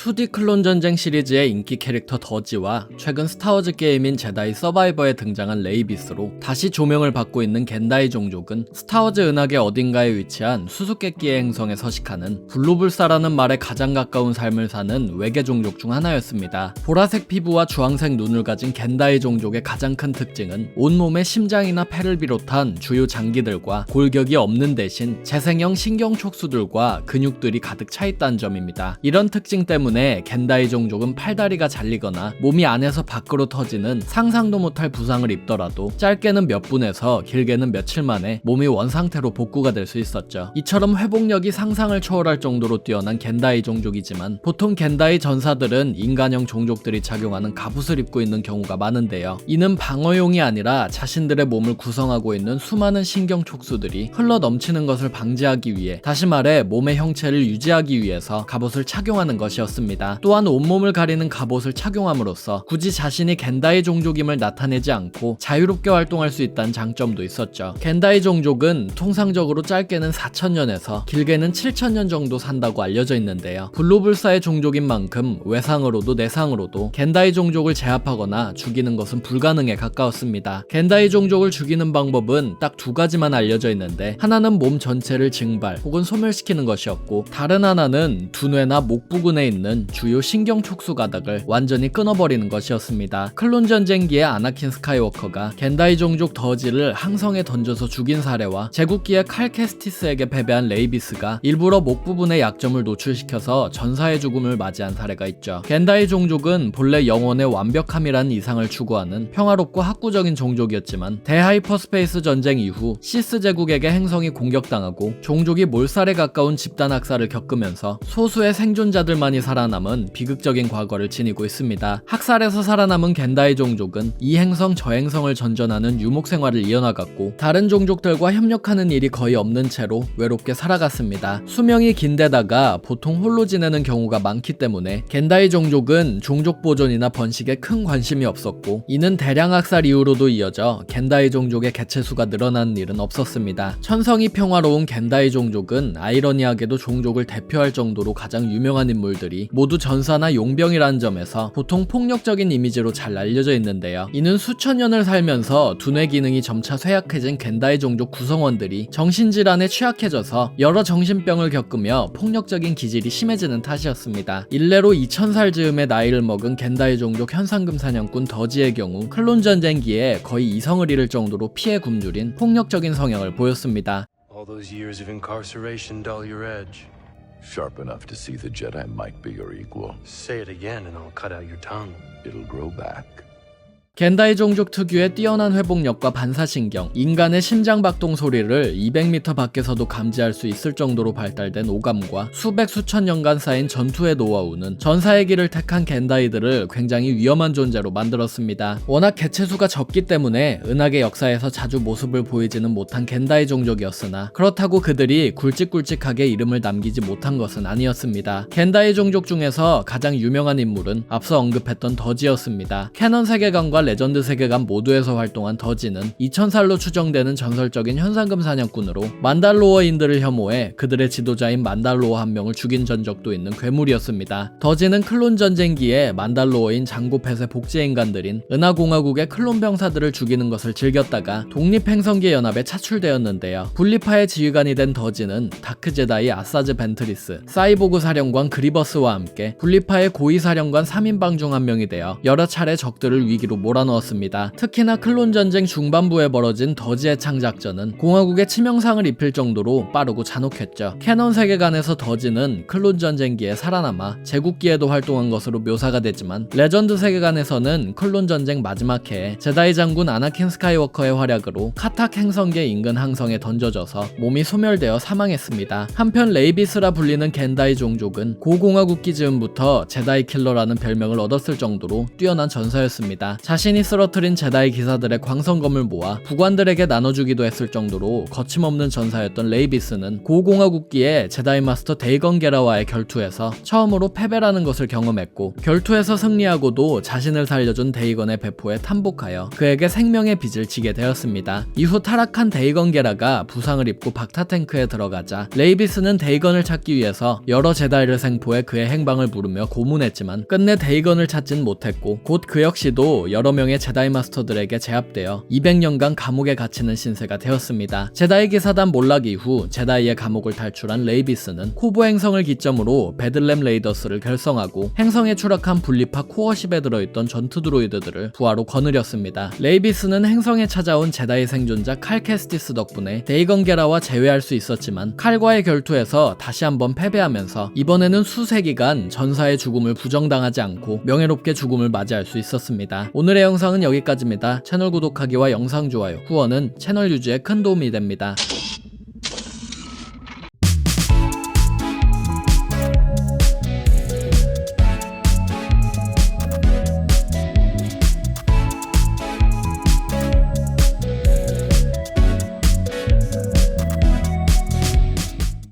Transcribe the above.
2D 클론 전쟁 시리즈의 인기 캐릭터 더지와 최근 스타워즈 게임인 제다이 서바이버에 등장한 레이비스로 다시 조명을 받고 있는 겐다이 종족은 스타워즈 은하계 어딘가에 위치한 수수께끼의 행성에 서식하는 블루불사라는 말에 가장 가까운 삶을 사는 외계 종족 중 하나였습니다. 보라색 피부와 주황색 눈을 가진 겐다이 종족의 가장 큰 특징은 온몸에 심장이나 폐를 비롯한 주요 장기들과 골격이 없는 대신 재생형 신경 촉수들과 근육들이 가득 차 있다는 점입니다. 이런 특징 때문에 겐다이 종족은 팔다리가 잘리거나 몸이 안에서 밖으로 터지는 상상도 못할 부상을 입더라도 짧게는 몇 분에서 길게는 며칠 만에 몸이 원상태로 복구가 될 수 있었죠. 이처럼 회복력이 상상을 초월할 정도로 뛰어난 겐다이 종족이지만 보통 겐다이 전사들은 인간형 종족들이 착용하는 갑옷을 입고 있는 경우가 많은데요. 이는 방어용이 아니라 자신들의 몸을 구성하고 있는 수많은 신경 촉수들이 흘러 넘치는 것을 방지하기 위해 다시 말해 몸의 형체를 유지하기 위해서 갑옷을 착용하는 것이었습니다. 또한 온몸을 가리는 갑옷을 착용함으로써 굳이 자신이 겐다이 종족임을 나타내지 않고 자유롭게 활동할 수 있다는 장점도 있었죠. 겐다이 종족은 통상적으로 짧게는 4천년에서 길게는 7천년 정도 산다고 알려져 있는데요. 블루불사의 종족인 만큼 외상으로도 내상으로도 겐다이 종족을 제압하거나 죽이는 것은 불가능에 가까웠습니다. 겐다이 종족을 죽이는 방법은 딱 두 가지만 알려져 있는데 하나는 몸 전체를 증발 혹은 소멸시키는 것이었고 다른 하나는 두뇌나 목 부근에 있는 주요 신경 촉수 가닥을 완전히 끊어버리는 것이었습니다. 클론 전쟁기의 아나킨 스카이워커가 겐다이 종족 더지를 항성에 던져서 죽인 사례와 제국기의 칼 캐스티스에게 패배한 레이비스가 일부러 목 부분의 약점을 노출시켜서 전사의 죽음을 맞이한 사례가 있죠. 겐다이 종족은 본래 영혼의 완벽함이라는 이상을 추구하는 평화롭고 학구적인 종족이었지만 대하이퍼스페이스 전쟁 이후 시스 제국에게 행성이 공격당하고 종족이 몰살에 가까운 집단 학살을 겪으면서 소수의 생존자들만이 살아 남은 비극적인 과거를 지니고 있습니다. 학살에서 살아남은 겐다이 종족은 이 행성 저 행성을 전전하는 유목 생활을 이어나갔고 다른 종족들과 협력하는 일이 거의 없는 채로 외롭게 살아갔습니다. 수명이 긴데다가 보통 홀로 지내는 경우가 많기 때문에 겐다이 종족은 종족 보존이나 번식에 큰 관심이 없었고 이는 대량 학살 이후로도 이어져 겐다이 종족의 개체수가 늘어나는 일은 없었습니다. 천성이 평화로운 겐다이 종족은 아이러니하게도 종족을 대표할 정도로 가장 유명한 인물들이 모두 전사나 용병이라는 점에서 보통 폭력적인 이미지로 잘 알려져 있는데요. 이는 수천 년을 살면서 두뇌 기능이 점차 쇠약해진 겐다이 종족 구성원들이 정신질환에 취약해져서 여러 정신병을 겪으며 폭력적인 기질이 심해지는 탓이었습니다. 일례로 2000살 즈음의 나이를 먹은 겐다이 종족 현상금 사냥꾼 더지의 경우 클론 전쟁기에 거의 이성을 잃을 정도로 피해 굶주린 폭력적인 성향을 보였습니다. All those years of incarceration dull your edge. Sharp enough to see the Jedi might be your equal. Say it again and I'll cut out your tongue. It'll grow back. 겐다이 종족 특유의 뛰어난 회복력과 반사신경, 인간의 심장 박동 소리를 200m 밖에서도 감지할 수 있을 정도로 발달된 오감과 수백 수천 년간 쌓인 전투의 노하우는 전사의 길을 택한 겐다이들을 굉장히 위험한 존재로 만들었습니다. 워낙 개체수가 적기 때문에 은하계 역사에서 자주 모습을 보이지는 못한 겐다이 종족이었으나 그렇다고 그들이 굵직굵직하게 이름을 남기지 못한 것은 아니었습니다. 겐다이 종족 중에서 가장 유명한 인물은 앞서 언급했던 더지였습니다. 캐넌 세계관과 레전드 세계관 모두에서 활동한 더지는 2000살로 추정되는 전설적인 현상금 사냥꾼으로 만달로어인들을 혐오해 그들의 지도자인 만달로어 한 명을 죽인 전적도 있는 괴물이었습니다. 더지는 클론 전쟁기에 만달로어인 장고펫의 복제 인간들인 은하공화국의 클론 병사들을 죽이는 것을 즐겼다가 독립행성계 연합에 차출되었는데요. 분리파의 지휘관이 된 더지는 다크 제다이 아사즈 벤트리스, 사이보그 사령관 그리버스와 함께 분리파의 고위 사령관 3인방 중 한 명이 되어 여러 차례 적들을 위기로 몰아 넣었습니다. 특히나 클론 전쟁 중반부에 벌어진 더지의 창작전은 공화국에 치명상을 입힐 정도로 빠르고 잔혹했죠. 캐논 세계관에서 더지는 클론 전쟁기에 살아남아 제국기에도 활동한 것으로 묘사가 되지만 레전드 세계관에서는 클론 전쟁 마지막 해에 제다이 장군 아나킨 스카이워커의 활약으로 카탁 행성계 인근 항성에 던져져서 몸이 소멸되어 사망했습니다. 한편 레이비스라 불리는 겐다이 종족은 고공화국기 즈음부터 제다이 킬러라는 별명을 얻었을 정도로 뛰어난 전사였습니다. 자신이 쓰러뜨린 제다이 기사들의 광선검을 모아 부관들에게 나눠주기도 했을 정도로 거침없는 전사였던 레이비스는 고공화국기에 제다이 마스터 데이건 게라와의 결투에서 처음으로 패배라는 것을 경험했고 결투에서 승리하고도 자신을 살려준 데이건의 배포에 탄복하여 그에게 생명의 빚을 지게 되었습니다. 이후 타락한 데이건 게라가 부상을 입고 박타 탱크에 들어가자 레이비스는 데이건을 찾기 위해서 여러 제다이를 생포해 그의 행방을 물으며 고문했지만 끝내 데이건을 찾진 못했고 곧 그 역시도 여러 명의 제다이 마스터들에게 제압되어 200년간 감옥에 갇히는 신세가 되었습니다. 제다이 기사단 몰락 이후 제다이의 감옥을 탈출한 레이비스는 코보 행성을 기점으로 베들렘 레이더스를 결성하고 행성에 추락한 분리파 코어십에 들어있던 전투 드로이드들을 부하로 거느렸습니다. 레이비스는 행성에 찾아온 제다이 생존자 칼 캐스티스 덕분에 데이건 게라와 제외할 수 있었지만 칼과의 결투에서 다시 한번 패배하면서 이번에는 수세기간 전사의 죽음을 부정당하지 않고 명예롭게 죽음을 맞이할 수 있었습니다. 오늘의 영상은 여기까지입니다. 채널 구독하기와 영상 좋아요, 후원은 채널 유지에 큰 도움이 됩니다.